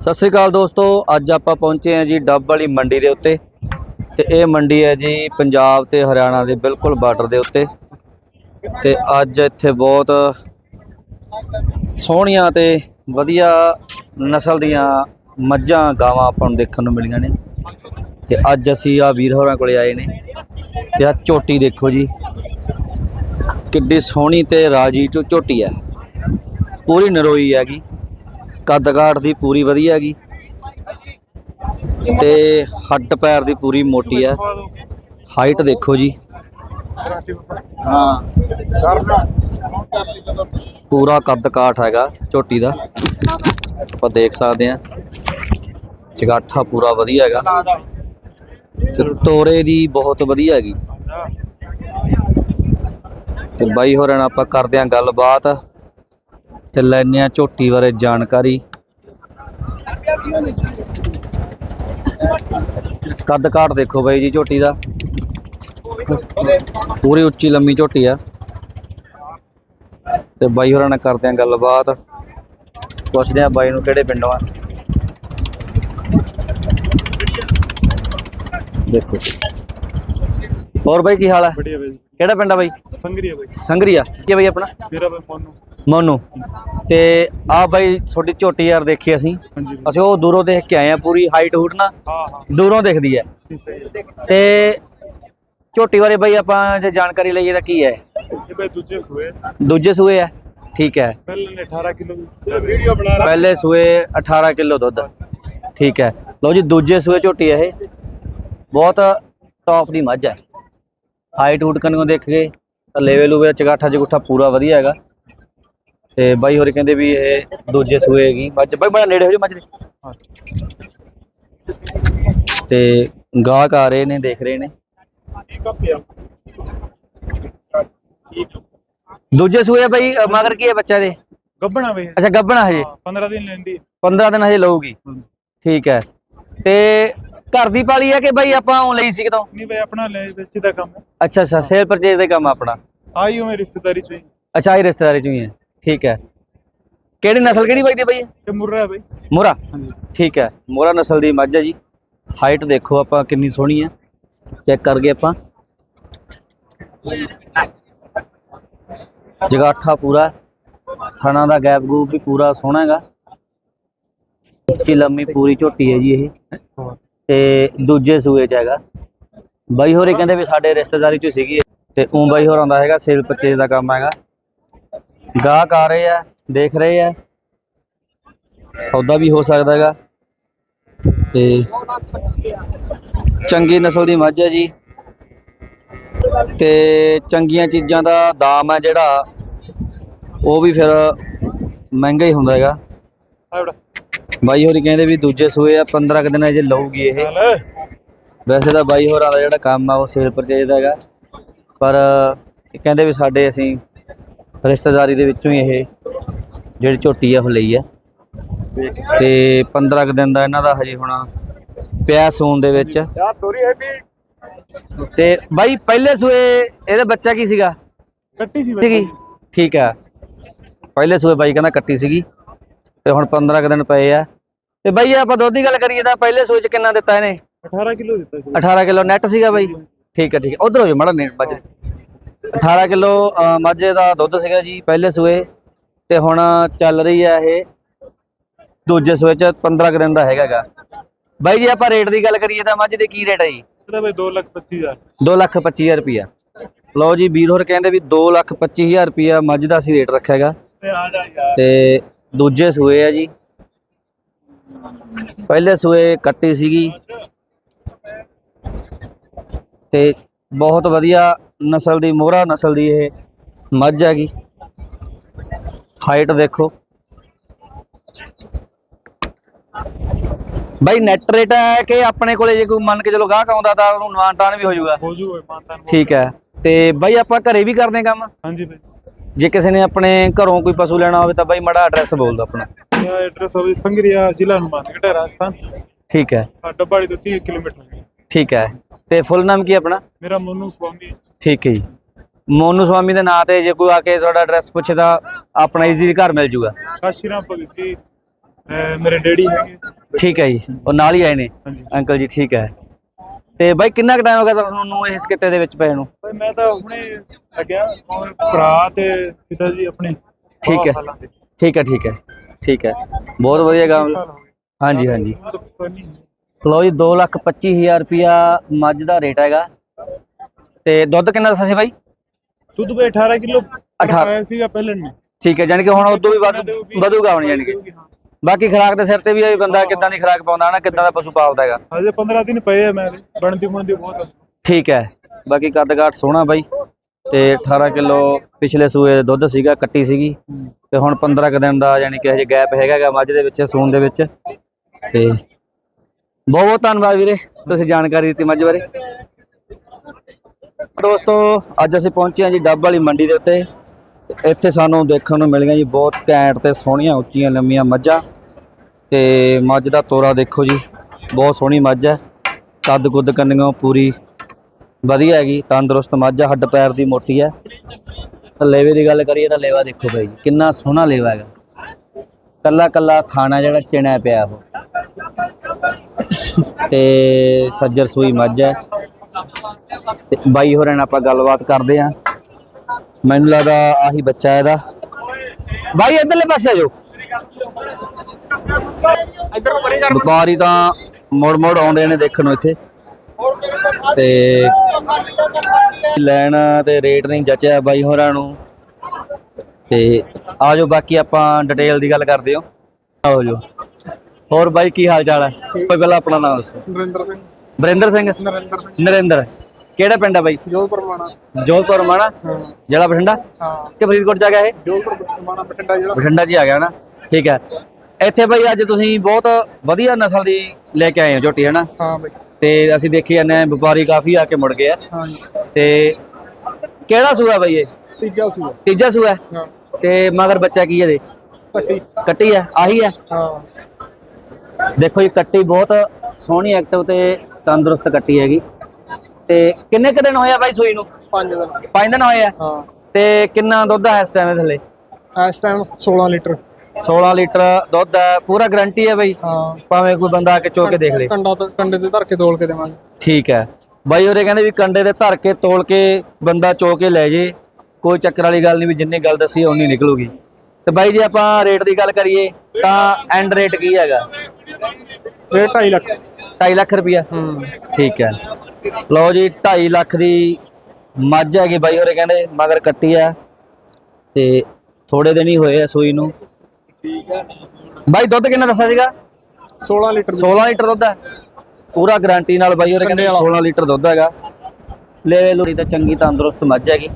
ਸਤਿ ਸ੍ਰੀ ਅਕਾਲ ਦੋਸਤੋ, ਅੱਜ ਆਪਾਂ ਪਹੁੰਚੇ ਹਾਂ ਜੀ ਡੱਬ ਵਾਲੀ ਮੰਡੀ ਦੇ ਉੱਤੇ। ਤੇ ਇਹ ਮੰਡੀ ਹੈ ਜੀ ਪੰਜਾਬ ਤੇ ਹਰਿਆਣਾ ਦੇ ਬਿਲਕੁਲ ਬਾਰਡਰ ਦੇ ਉੱਤੇ। ਤੇ ਅੱਜ ਇੱਥੇ ਬਹੁਤ ਸੋਹਣੀਆਂ ਤੇ ਵਧੀਆ ਨਸਲ ਦੀਆਂ ਮੱਝਾਂ, ਗਾਵਾਂ ਆਪਾਂ ਨੂੰ ਦੇਖਣ ਨੂੰ ਮਿਲੀਆਂ ਨੇ। ਤੇ ਅੱਜ ਅਸੀਂ ਆ ਵੀਰ ਹੋਰਾਂ ਕੋਲੇ ਆਏ ਨੇ। ਤੇ ਆ ਝੋਟੀ ਦੇਖੋ ਜੀ, ਕਿੱਡੀ ਸੋਹਣੀ ਤੇ ਰਾਜੀ ਝੋ- ਝੋਟੀ ਹੈ। ਪੂਰੀ ਨਰੋਈ ਹੈਗੀ। ਕੱਦ ਕਾਠ ਦੀ ਪੂਰੀ ਵਧੀਆ ਹੈਗੀ। ਤੇ ਹੱਡ ਪੈਰ ਦੀ ਪੂਰੀ ਮੋਟੀ ਹੈ। ਹਾਈਟ ਦੇਖੋ ਜੀ। ਹਾਂ ਪੂਰਾ ਕੱਦ ਕਾਠ ਹੈਗਾ, ਝੋਟੀ ਦਾ। ਆਪਾਂ ਦੇਖ ਸਕਦੇ ਹਾਂ। ਚਗਾਠਾ ਪੂਰਾ ਵਧੀਆ ਹੈਗਾ। ਤੇ ਤੋਰੇ ਦੀ ਬਹੁਤ ਵਧੀਆ ਹੈਗੀ। ਤੇ ਬਾਈ ਹੋਰਾਂ ਨਾਲ ਆਪਾਂ ਕਰਦੇ ਹਾਂ ਗੱਲਬਾਤ। ਤੇ ਲੈਣੇ ਆ ਝੋਟੀ ਬਾਰੇ ਜਾਣਕਾਰੀ। ਕੱਦ ਕਾਠ ਦੇਖੋ ਬਾਈ ਜੀ ਝੋਟੀ ਦਾ। ਪੂਰੀ ਉੱਚੀ ਲੰਮੀ ਝੋਟੀ ਆ। ਤੇ ਬਾਈ ਹੋਰਾਂ ਨਾਲ ਕਰਦੇ ਆ ਗੱਲਬਾਤ। ਪੁੱਛਦੇ ਆ ਬਾਈ ਨੂੰ ਕਿਹੜੇ ਪਿੰਡੋਂ ਆ। ਦੇਖੋ। ਹੋਰ ਬਾਈ ਕੀ ਹਾਲ ਹੈ ਬੜੀਆ ਬਾਈ ਕਿਹੜਾ ਪਿੰਡ ਆ ਬਾਈ? ਸੰਗਰੀਆ ਬਾਈ। ਸੰਗਰੀਆ। ਕੀ ਬਾਈ ਆਪਣਾ? ਮੇਰਾ ਬਾਈ ਮੋਨੂ। ਮੋਨੂ। ਤੇ ਆ ਬਾਈ ਛੋਟੀ ਝੋਟੀ ਯਾਰ ਦੇਖੀ ਅਸੀਂ। ਅਸੀਂ ਉਹ ਦੂਰੋਂ ਦੇਖ ਕੇ ਆਏ ਆ ਪੂਰੀ ਹਾਈਟ ਹੂਟ ਨਾ। ਦੂਰੋਂ ਦਿਖਦੀ ਹੈ। ਤੇ ਝੋਟੀ ਬਾਰੇ ਬਾਈ ਆਪਾਂ ਜੇ ਜਾਣਕਾਰੀ ਲਈਏ ਤਾਂ ਕੀ ਹੈ? ਇਹ ਬਾਈ ਦੂਜੇ ਸੂਏ ਦੂਜੇ ਸੂਏ ਹੈ ਠੀਕ ਹੈ। ਪਹਿਲੇ ਨੇ 18 ਕਿਲੋ ਵੀਡੀਓ ਬਣਾ ਰਹਾ। ਪਹਿਲੇ ਸੂਏ 18 ਕਿਲੋ ਦੁੱਧ। ਠੀਕ ਹੈ। ਲਓ ਜੀ ਦੂਜੇ ਸੂਏ ਝੋਟੀ ਹੈ ਇਹ। ਬਹੁਤ ਟੌਪ ਦੀ ਮੱਝ ਹੈ। ਹਾਈਟ ਹੂਟ ਕੰਨੋਂ ਦੇਖ ਕੇ ਤਾਂ ਲੈਵਲ ਉਹ ਚਗਾਠਾ ਜਗੁੱਠਾ ਪੂਰਾ ਵਧੀਆ ਹੈਗਾ। ਤੇ ਬਾਈ ਹੋਰੇ ਕਹਿੰਦੇ ਵੀ ਇਹ ਦੂਜੇ ਸੂਏ ਹੈਗੀ। ਮੱਝ ਬਾਈ ਬੜਾ ਨੇੜੇ ਹੋ ਜਾ ਮੱਝ ਦੇ ਤੇ ਗਾਹਕ ਆ ਰਹੇ ਨੇ ਦੇਖ ਰਹੇ ਨੇ। ਦੂਜੇ ਸੂਏ ਬਾਈ ਅ, ਮਗਰ ਕੀ ਹੈ ਬੱਚਾ ਦੇ? ਗੱਬਣਾ ਬਾਈ। ਅੱਛਾ ਗੱਬਣਾ ਹਜੇ। 15 ਦਿਨ ਲੈਂਦੀ। 15 ਦਿਨ ਹਜੇ ਲਊਗੀ। ਠੀਕ ਹੈ। ਤੇ ਘਰ ਦੀ ਪਾਲੀ ਹੈ ਕਿ ਬਾਈ ਆਪਾਂ ਉਹ ਲਈ ਸੀ ਕਿਤੋਂ? ਨਹੀਂ ਬਾਈ ਆਪਣਾ ਲੈ ਵਿੱਚ ਦਾ ਕੰਮ। ਹੈ ਅੱਛਾ ਅੱਛਾ ਸੇਲ ਪਰਚੇਜ ਦਾ ਕੰਮ ਆ ਆਪਣਾ। ਆਈ ਹੋ ਮੇਰੀ ਰਿਸ਼ਤੇਦਾਰੀ ਚ ਹੀ। ਅੱਛਾ ਇਹ ਰਿਸ਼ਤੇਦਾਰੀ ਚੋਂ ਹੀ ਹੈ। ਠੀਕ ਹੈ। ਕਿਹੜੀ ਨਸਲ ਕਿਹੜੀ ਬਾਈ ਦੀ ਬਾਈ? ਇਹ ਮੁਰਰਾ ਬਾਈ। ਮੋਰਾ ਹਾਂਜੀ। ਠੀਕ ਹੈ। ਮੋਰਾ ਨਸਲ ਦੀ ਮੱਝ ਹੈ ਜੀ। ਹਾਈਟ ਦੇਖੋ ਆਪਾਂ ਕਿੰਨੀ ਸੋਹਣੀ ਹੈ। ਚੈੱਕ ਕਰ ਗਏ ਆਪਾਂ। ਜਗਾਠਾ ਪੂਰਾ ਥਣਾ ਦਾ ਗੈਪ ਗੂਪ ਵੀ ਪੂਰਾ ਸੋਹਣਾ ਹੈਗਾ। ਉੱਚੀ ਲੰਮੀ ਪੂਰੀ ਝੋਟੀ ਹੈ ਜੀ ਇਹ। ਤੇ ਦੂਜੇ ਸੂਏ ਚ ਹੈਗਾ। ਬਾਈ ਹੋਰੇ ਕਹਿੰਦੇ ਵੀ ਸਾਡੇ ਰਿਸ਼ਤੇਦਾਰੀ ਚ ਸੀਗੀ ਇਹ। ਤੇ ਉਹ ਬਾਈ ਹੋਰਾਂ ਦਾ ਹੈਗਾ ਸੇਲ ਪਰਚੇਜ ਦਾ ਕੰਮ ਹੈਗਾ। ਗਾਹਕ ਆ ਰਹੇ ਆ ਦੇਖ ਰਹੇ ਆ। ਸੌਦਾ ਵੀ ਹੋ ਸਕਦਾ ਹੈਗਾ। ਤੇ ਚੰਗੀ ਨਸਲ ਦੀ ਮੱਝ ਹੈ ਜੀ। ਤੇ ਚੰਗੀਆਂ ਚੀਜ਼ਾਂ ਦਾ ਦਾਮ ਹੈ ਜਿਹੜਾ ਉਹ ਵੀ ਫਿਰ ਮਹਿੰਗਾ ਹੀ ਹੁੰਦਾ ਹੈਗਾ। ਬਾਈ ਹੋਰੀ ਕਹਿੰਦੇ ਵੀ ਦੂਜੇ ਸੂਏ ਆ 15 ਕੁ ਦਿਨਾਂ 'ਚ ਲਊਗੀ ਇਹ। ਵੈਸੇ ਤਾਂ ਬਾਈ ਹੋਰਾਂ ਦਾ ਜਿਹੜਾ ਕੰਮ ਆ ਉਹ ਸੇਲ ਪਰਚੇਜ ਦਾ ਹੈਗਾ। ਪਰ ਕਹਿੰਦੇ ਵੀ ਸਾਡੇ ਅਸੀਂ ਰਿਸ਼ਤੇਦਾਰੀ ਦੇ ਵਿੱਚੋਂ ਹੀ ਇਹ ਜਿਹੜੀ ਝੋਟੀ ਆ ਉਹ ਲਈ ਆ। ਤੇ 15 ਕੁ ਦਿਨ ਦਾ ਇਹਨਾਂ ਦਾ ਹਜੇ ਹੋਣਾ ਪਿਆ ਸੂਣ ਦੇ ਵਿੱਚ। ਤੇ ਬਾਈ ਪਹਿਲੇ ਸੂਏ ਇਹਦਾ ਬੱਚਾ ਕੀ ਸੀਗਾ? ਕੱਟੀ ਸੀ ਸੀਗੀ? ਠੀਕ ਆ। ਪਹਿਲੇ ਸੂਏ ਬਾਈ ਕਹਿੰਦਾ ਕੱਟੀ ਸੀਗੀ। ਤੇ ਹੁਣ 15 ਕੁ ਦਿਨ ਪਏ ਆ। ਤੇ ਬਾਈ ਆਪਾਂ ਦੁੱਧ ਦੀ ਗੱਲ ਕਰੀਏ ਤਾਂ ਪਹਿਲੇ ਸੂਏ ਚ ਕਿੰਨਾ ਦਿੱਤਾ ਇਹਨੇ? 18 ਕਿਲੋ ਦਿੱਤਾ ਸੀ। 18 ਕਿਲੋ ਨੈਟ ਸੀਗਾ ਬਾਈ। ਠੀਕ ਹੈ ਠੀਕ ਹੈ ਉਧਰ ਹੋ ਜਾ ਮੜਾ ਨੇ ਮੱਝ 18 ਕਿਲੋ ਮੱਝ ਦਾ ਦੁੱਧ ਸੀਗਾ ਜੀ ਪਹਿਲੇ ਸੂਏ ਤੇ ਹੁਣ ਚੱਲ ਰਹੀ ਹੈ ਇਹ ਦੂਜੇ ਸੂਏ ਚ 15 ਕੁ ਦਿਨ ਦਾ ਹੈਗਾਗਾ ਬਾਈ ਜੀ ਆਪਾਂ ਰੇਟ ਦੀ ਗੱਲ ਕਰੀਏ ਤਾਂ ਮੱਝ ਦੇ ਕੀ ਰੇਟ ਹੈ ਜੀ? ਇਹਦਾ ਬਾਈ 2 ਲੱਖ 25 ਹਜ਼ਾਰ। ਦੋ ਲੱਖ ਪੱਚੀ ਹਜ਼ਾਰ ਰੁਪਿਆ ਲਓ ਜੀ ਵੀਰ ਹੋਰ ਕਹਿੰਦੇ ਵੀ ਦੋ ਲੱਖ ਪੱਚੀ ਹਜ਼ਾਰ ਰੁਪਿਆ ਮੱਝ ਦਾ ਅਸੀਂ ਰੇਟ ਰੱਖਿਆ ਹੈਗਾ ਤੇ ਦੂਜੇ ਸੂਏ ਆ ਜੀ। ਪਹਿਲੇ ਸੂਏ ਕੱਟੀ ਸੀਗੀ। ਤੇ ਬਹੁਤ ਵਧੀਆ ਨਸਲ ਦੀ ਮੋਹਰਾ ਨਸਲ ਦੀ ਇਹ ਮੱਝ ਹੈਗੀ। ਹਾਈਟ ਦੇਖੋ। ਬਾਈ ਨੈਟ ਰੇਟ ਹੈ ਕਿ ਆਪਣੇ ਕੋਲੇ ਜੇ ਕੋਈ ਮੰਨ ਕੇ ਚਲੋ ਗਾਹਕ ਆਉਂਦਾ ਤਾਂ ਉਹਨੂੰ ਟਾਨ ਵੀ ਹੋ ਜਾਊਗਾ। ਹੋ ਜੂ ਓਏ ਮਾਨਤਾਨ ਠੀਕ ਹੈ। ਤੇ ਬਾਈ ਆਪਾਂ ਘਰੇ ਵੀ ਕਰਦੇ ਹਾਂ ਕੰਮ? ਹਾਂਜੀ ਬਾਈ। ਜੇ ਕਿਸੇ ਨੇ ਆਪਣੇ ਘਰੋਂ ਕੋਈ ਪਸ਼ੂ ਲੈਣਾ ਹੋਵੇ ਤਾਂ ਬਾਈ ਮੜਾ ਐਡਰੈਸ ਬੋਲ ਦਿਓ ਆਪਣਾ। ਇਹ ਐਡਰੈਸ ਹੋਵੇ ਸੰਗਰੀਆ ਜ਼ਿਲ੍ਹਾ ਹਨੂਮਾਨਗੜ੍ਹ ਰਾਜਸਥਾਨ ਠੀਕ ਹੈ। ਸਾਡਾ ਬਾੜੀ ਤੋਂ 30 ਕਿਲੋਮੀਟਰ। ਹੈ ਠੀਕ ਹੈ। ਤੇ ਫੁੱਲ ਨਾਮ ਕੀ ਹੈ ਆਪਣਾ? ਮੇਰਾ ਮੋਨੂ ਸਵਾਮੀ ਠੀਕ ਹੈ ਜੀ। ਮੋਨੂ ਸਵਾਮੀ ਦੇ ਨਾਂ ਤੇ ਜੇ ਕੋਈ ਆ ਕੇ ਤੁਹਾਡਾ ਐਡਰੈਸ ਪੁੱਛੇ ਤਾਂ ਆਪਣਾ ਈਜ਼ੀ ਘਰ ਮਿਲ ਜੂਗਾ। ਕਾਸ਼ੀਰਾਮ ਭਗਤ ਜੀ। ਅਹ ਮੇਰੇ ਡੈਡੀ ਹੈਗੇ। ਠੀਕ ਹੈ ਜੀ। ਉਹ ਨਾਲ ਹੀ ਆਏ ਨੇ। ਹਾਂਜੀ। ਅੰਕਲ ਜੀ ਠੀਕ ਹੈ। ਤੇ ਬਾਈ ਕਿੰਨਾ ਕੁ ਟਾਈਮ ਹੋ ਗਿਆ ਤੁਹਾਨੂੰ ਇਸ ਕਿੱਤੇ ਦੇ ਵਿੱਚ ਪਏ ਨੂੰ? ਮੈਂ ਤਾਂ ਹੁਣੇ ਲੱਗਿਆ। ਭਰਾ ਤੇ ਪਿਤਾ ਜੀ ਆਪਣੇ ਠੀਕ ਹੈ। ਠੀਕ ਹੈ ਠੀਕ ਹੈ। ਠੀਕ ਹੈ। ਬਹੁਤ ਵਧੀਆ ਕੰਮ। ਹਾਂਜੀ ਹਾਂਜੀ। ਮੈਨੂੰ ਤਾਂ ਪਤਾ ਨਹੀਂ ਲੋ ਜੀ 225000 ਰੁਪਿਆ ਮੱਝ ਦਾ ਰੇਟ ਹੈਗਾ। ਤੇ ਦੁੱਧ ਕਿੰਨਾ ਦੱਸਿਆ ਸੀ ਬਾਈ? ਦੁੱਧ ਵੀ 18 ਕਿਲੋ 18 ਆਇਆ ਸੀਗਾ ਪਹਿਲਾਂ ਨੇ ਠੀਕ ਹੈ ਜਾਨੀ ਕਿ ਹੁਣ ਉਦੋਂ ਵੀ ਵੱਧ ਵਧੂਗਾ ਹੁਣ ਜਾਨੀ ਕਿ। ਬਾਕੀ ਖਰਾਕ ਦੇ ਸਿਰ ਤੇ ਵੀ ਇਹ ਬੰਦਾ ਕਿੱਦਾਂ ਦੀ ਖਰਾਕ ਪਾਉਂਦਾ ਨਾ ਕਿੱਦਾਂ ਦਾ ਪਸ਼ੂ ਪਾਲਦਾ ਹੈਗਾ। ਹਜੇ 15 ਦਿਨ ਪਏ ਆ ਮੇਰੇ ਬਣਦੀ ਬਣਦੀ ਬਹੁਤ। ਠੀਕ ਹੈ ਬਾਕੀ ਕੱਦ ਕਾਠ ਸੋਹਣਾ ਬਾਈ। ਤੇ 18 ਕਿਲੋ ਪਿਛਲੇ ਸੂਏ ਦੁੱਧ ਸੀਗਾ ਕੱਟੀ ਸੀਗੀ। ਤੇ ਹੁਣ 15 ਕੁ ਦਿਨ ਦਾ ਯਾਨੀ ਕਿ ਹਜੇ ਗੈਪ ਹੈਗਾਗਾ ਮੱਝ ਦੇ ਵਿੱਚ ਸੂਣ ਦੇ ਵਿੱਚ। ਤੇ ਬਹੁਤ ਬਹੁਤ ਧੰਨਵਾਦ ਵੀਰੇ, ਤੁਸੀਂ ਜਾਣਕਾਰੀ ਦਿੱਤੀ ਮੱਝ ਬਾਰੇ। ਦੋਸਤੋ, ਅੱਜ ਅਸੀਂ ਪਹੁੰਚੇ ਹਾਂ ਜੀ ਡੱਬ ਵਾਲੀ ਮੰਡੀ ਦੇ ਉੱਤੇ। ਇੱਥੇ ਸਾਨੂੰ ਦੇਖਣ ਨੂੰ ਮਿਲੀਆਂ ਜੀ ਬਹੁਤ ਘੈਂਟ ਤੇ ਸੋਹਣੀਆਂ, ਉੱਚੀਆਂ, ਲੰਮੀਆਂ ਮੱਝਾਂ। ਤੇ ਮੱਝ ਦਾ ਤੋਰਾ ਦੇਖੋ ਜੀ, ਬਹੁਤ ਸੋਹਣੀ ਮੱਝ ਹੈ। ਕੱਦ ਕੁੱਦ ਕੰਨੀਆਂ ਪੂਰੀ ਵਧੀਆ ਹੈਗੀ, ਤੰਦਰੁਸਤ ਮੱਝ ਆ, ਹੱਡ ਪੈਰ ਦੀ ਮੋਟੀ ਹੈ। ਤਾਂ ਲੇਵੇ ਦੀ ਗੱਲ ਕਰੀਏ ਤਾਂ ਲੇਵਾ ਦੇਖੋ ਬਾਈ ਜੀ, ਕਿੰਨਾ ਸੋਹਣਾ ਲੇਵਾ ਹੈਗਾ। ਕੱਲਾ ਕੱਲਾ ਖਾਣਾ ਜਿਹੜਾ ਚਿਣਿਆ ਪਿਆ ਉਹ। ਤੇ ਸੱਜਰ ਸੂਈ ਮੱਝ ਹੈ। ਤੇ ਬਾਈ ਹੋਰਾਂ ਨਾਲ ਆਪਾਂ ਗੱਲਬਾਤ ਕਰਦੇ ਆ ਮੈਨੂੰ ਲੱਗਦਾ ਆਹੀ ਬੱਚਾ ਇਹਦਾ। ਬਾਈ, ਇਧਰਲੇ ਪਾਸੇ ਆ ਜਾਓ। ਵਪਾਰੀ ਤਾਂ ਮੋੜ ਮੋੜ ਆਉਂਦੇ ਨੇ ਦੇਖਣ ਨੂੰ ਇੱਥੇ। ਤੇ ਲੈਣ ਤੇ ਰੇਟ ਨਹੀਂ ਜਚਿਆ ਬਾਈ ਹੋਰਾਂ ਨੂੰ। ਤੇ ਆਜੋ ਬਾਕੀ ਆਪਾਂ ਡਿਟੇਲ ਦੀ ਗੱਲ ਕਰਦੇ ਹਾਂ। ਆਓ ਜੋ। ਹੋਰ ਬਾਈ ਕੀ ਹਾਲ ਚਾਲ ਹੈ? ਕੋਈ ਪਹਿਲਾਂ ਆਪਣਾ ਨਾਮ ਦੱਸੋ। ਨਰਿੰਦਰ ਸਿੰਘ। ਵਰਿੰਦਰ ਸਿੰਘ? ਨਰਿੰਦਰ ਸਿੰਘ। ਨਰਿੰਦਰ। ਕਿਹੜਾ ਪਿੰਡ ਹੈ ਬਾਈ? ਜੋਧਪੁਰ ਮਾਣਾ। ਜੋਧਪੁਰ ਮਾਣਾ? ਹਾਂ। ਜ਼ਿਲ੍ਹਾ ਬਠਿੰਡਾ? ਹਾਂ। ਕਿ ਫਰੀਦਕੋਟ ਜਾ ਗਿਆ ਇਹ? ਜੋਧਪੁਰ ਮਾਣਾ ਬਠਿੰਡਾ ਜਿਹੜਾ ਬਠਿੰਡਾ 'ਚ ਆ ਗਿਆ ਨਾ। ਠੀਕ ਹੈ। ਇੱਥੇ ਬਾਈ ਅੱਜ ਤੁਸੀਂ ਬਹੁਤ ਵਧੀਆ ਨਸਲ ਦੀ ਲੈ ਕੇ ਆਏ ਹੋ ਝੋਟੀ ਹੈ ਨਾ? ਹਾਂ ਬਈ। ਤੇ ਅਸੀਂ ਦੇਖੀ ਜਾਂਦੇ ਹਾਂ ਵਪਾਰੀ ਕਾਫੀ ਆ ਕੇ ਮੁੜ ਗਏ ਆ। ਹਾਂ ਤੇ ਕਿਹੜਾ ਸੂਆ ਬਾਈ ਇਹ? ਤੀਜਾ ਸੂਆ। ਤੀਜਾ ਸੂਆ? ਹੈ? ਤੇ ਮਗਰ ਬੱਚਾ ਕੀ ਹੈ ਇਹਦੇ? ਪੱਟੀ ਕੱਟੀ ਹੈ? ਆਹੀ ਹੈ? ਹਾਂ। ਦੇਖੋ ਜੀ ਕੱਟੀ ਬਹੁਤ ਸੋਹਣੀ ਐਕਟਿਵ ਤੇ ਤੰਦਰੁਸਤ ਕੱਟੀ ਹੈਗੀ। ਤੇ ਕਿੰਨੇ ਕੁ ਦਿਨ ਹੋਇਆ ਬਾਈ ਸੂਈ ਨੂੰ? ਪੰਜ ਦਿਨ। 5 ਦਿਨ ਹੋਏ ਆ? ਹਾਂ। ਤੇ ਕਿੰਨਾ ਦੁੱਧ ਹੈ ਇਸ ਟਾਈਮ ਥੱਲੇ? ਇਸ ਟਾਈਮ 16 ਲੀਟਰ। 16 ਲੀਟਰ ਦੁੱਧ ਹੈ ਪੂਰਾ ਗਾਰੰਟੀ ਹੈ ਬਾਈ? ਹਾਂ। ਭਾਵੇਂ ਕੋਈ ਬੰਦਾ ਆ ਕੇ ਚੋ ਕੇ ਦੇਖ ਲੇ। ਕੰਡਾ ਤੇ ਕੰਡੇ ਤੇ ਧਰ ਕੇ ਤੋਲ ਕੇ ਦੇਵਾਂਗੇ। ਠੀਕ ਹੈ ਬਾਈ ਹੋਰੇ ਕਹਿੰਦੇ ਵੀ ਕੰਡੇ ਤੇ ਧਰ ਕੇ ਤੋਲ ਕੇ ਬੰਦਾ ਚੋ ਕੇ ਲੈ ਜੇ। ਕੋਈ ਚੱਕਰ ਵਾਲੀ ਗੱਲ ਨਹੀਂ ਵੀ ਜਿੰਨੀ ਗੱਲ ਦੱਸੀ ਓਨੀ ਨਿਕਲੂਗੀ। ਤੇ ਬਾਈ ਜੇ ਆਪਾਂ ਰੇਟ ਦੀ ਗੱਲ ਕਰੀਏ ਤਾਂ ਐਂਡ ਰੇਟ ਕੀ ਹੈਗਾ? ਇਹ 2.5 ਲੱਖ। 2.5 ਲੱਖ ਰੁਪਇਆ ਹੂੰ। ਠੀਕ ਹੈ। ਲਓ ਜੀ 2.5 ਲੱਖ ਦੀ ਮੱਝ ਹੈਗੀ ਬਾਈ ਹੋਰੇ ਕਹਿੰਦੇ ਮਗਰ ਕੱਟੀ ਆ। ਤੇ ਥੋੜੇ ਦਿਨ ਹੀ ਹੋਏ ਆ ਸੂਈ ਨੂੰ। ਠੀਕ ਹੈ ਬਾਈ ਦੁੱਧ ਕਿੰਨਾ ਦੱਸਿਆ ਸੀਗਾ? 16 ਲੀਟਰ 16 ਲੀਟਰ ਦੁੱਧ ਹੈ ਪੂਰਾ ਗਾਰੰਟੀ ਨਾਲ ਬਾਈ ਹੋਰੇ ਕਹਿੰਦੇ 16 ਲੀਟਰ ਦੁੱਧ ਹੈਗਾ। ਲੈ ਲੋਰੀ ਤਾਂ ਚੰਗੀ ਤੰਦਰੁਸਤ ਮੱਝ ਹੈਗੀ।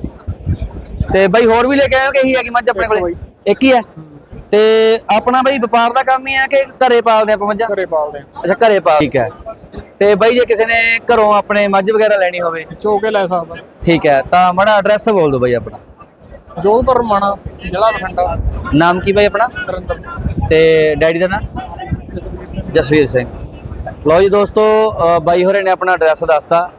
ਤੇ ਬਾਈ ਹੋਰ ਵੀ ਲੈ ਕੇ ਆਇਓ ਕਿ ਇਹੀ ਹੈਗੀ ਮੱਝ ਆਪਣੇ ਕੋਲੇ? ਇੱਕ ਹੀ ਹੈ? ਤੇ ਆਪਣਾ ਬਾਈ ਵਪਾਰ ਦਾ ਕੰਮ ਹੀ ਹੈ ਕਿ ਘਰੇ ਪਾਲਦੇ ਆਪਾਂ ਮੱਝਾਂ ਘਰੇ ਪਾਲਦੇ ਆ। ਅੱਛਾ ਘਰੇ ਪਾ ਠੀਕ ਹੈ। ਤੇ ਬਾਈ ਜੇ ਕਿਸੇ ਨੇ ਘਰੋਂ ਆਪਣੇ ਮੱਝ ਵਗੈਰਾ ਲੈਣੀ ਹੋਵੇ। ਚੋ ਕੇ ਲੈ ਸਕਦਾ। ਠੀਕ ਹੈ ਤਾਂ ਮਾੜਾ ਐਡਰੈਸ ਬੋਲ ਦਿਓ ਬਾਈ ਆਪਣਾ। ਜੋਧਪੁਰ ਮਾਣਾ ਜ਼ਿਲ੍ਹਾ ਬਠਿੰਡਾ। ਨਾਮ ਕੀ ਬਾਈ ਆਪਣਾ? ਨਰਿੰਦਰ ਤੇ ਡੈਡੀ ਦਾ ਨਾਮ? ਜਸਵੀਰ ਸਿੰਘ। ਜਸਵੀਰ ਸਿੰਘ। ਲਓ ਜੀ ਦੋਸਤੋ ਬਾਈ ਹੋਰੇ ਨੇ ਆਪਣਾ ਐਡਰੈਸ ਦੱਸਤਾ।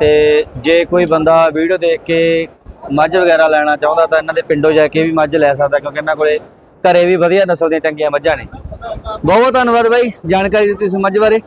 ਤੇ ਜੇ ਕੋਈ ਬੰਦਾ ਵੀਡੀਓ ਦੇਖ ਕੇ ਮੱਝ ਵਗੈਰਾ ਲੈਣਾ ਚਾਹੁੰਦਾ ਤਾਂ ਇਹਨਾਂ ਦੇ ਪਿੰਡੋਂ ਜਾ ਕੇ ਵੀ ਮੱਝ ਲੈ ਸਕਦਾ ਕਿਉਂਕਿ ਇਹਨਾਂ ਕੋਲੇ ਘਰੇ ਵੀ ਵਧੀਆ ਨਸਲ ਦੀਆਂ ਚੰਗੀਆਂ ਮੱਝਾਂ ਨੇ। ਬਹੁਤ ਬਹੁਤ ਧੰਨਵਾਦ ਬਾਈ, ਜਾਣਕਾਰੀ ਦਿੱਤੀ ਤੁਸੀਂ ਮੱਝ ਬਾਰੇ।